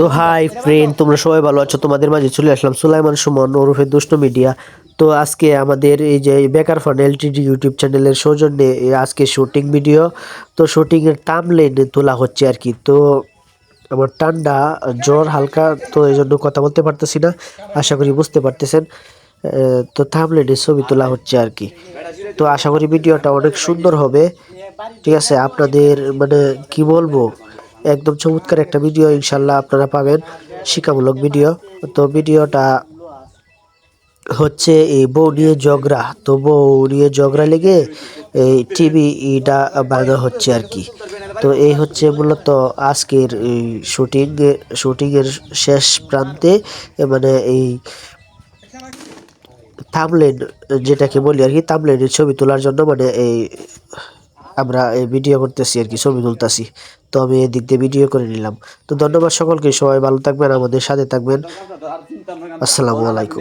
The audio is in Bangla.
তো হাই ফ্রেন্ড, তোমরা সবাই ভালো আছো? তোমাদের মাঝে চলে আসলাম সুলাইমান সুমন ওরফে দুষ্ট মিডিয়া। তো আজকে আমাদের এই যে বেকার ফান এলটিডি ইউটিউব চ্যানেলের সৌজন্যে আজকে শুটিং ভিডিও। তো শুটিংয়ের তামলেন তোলা হচ্ছে আর কি। তো আমার ঠান্ডা, জ্বর হালকা, তো এই জন্য কথা বলতে পারতেছি না। আশা করি বুঝতে পারতেছেন। তো থামলেনের ছবি তোলা হচ্ছে আর কি। তো আশা করি ভিডিওটা অনেক সুন্দর হবে। ঠিক আছে, আপনাদের মানে কি বলব? একদম চমৎকার একটা ভিডিও ইনশাল্লাহ আপনারা পাবেন শিক্ষামূলক ভিডিও তো ভিডিওটা হচ্ছে এই বউ নিয়ে ঝগড়া। তো বউ নিয়ে ঝগড়া লেগে এই টিভি ইটা বাঁধা হচ্ছে আর কি। তো এই হচ্ছে মূলত আজকের এই শুটিং শুটিংয়ের শেষ প্রান্তে মানে এই থামলেন যেটাকে বলি আর কি থামলেনের ছবি তোলার জন্য মানে এই আমরা ভিডিও করতেছি আর কি, ছবি তুলতেছি। তো আমি এদিক দিয়ে ভিডিও করে নিলাম। তো ধন্যবাদ সকলকে, সবাই ভালো থাকবেন, আমাদের সাথে থাকবেন। আসসালামু আলাইকুম।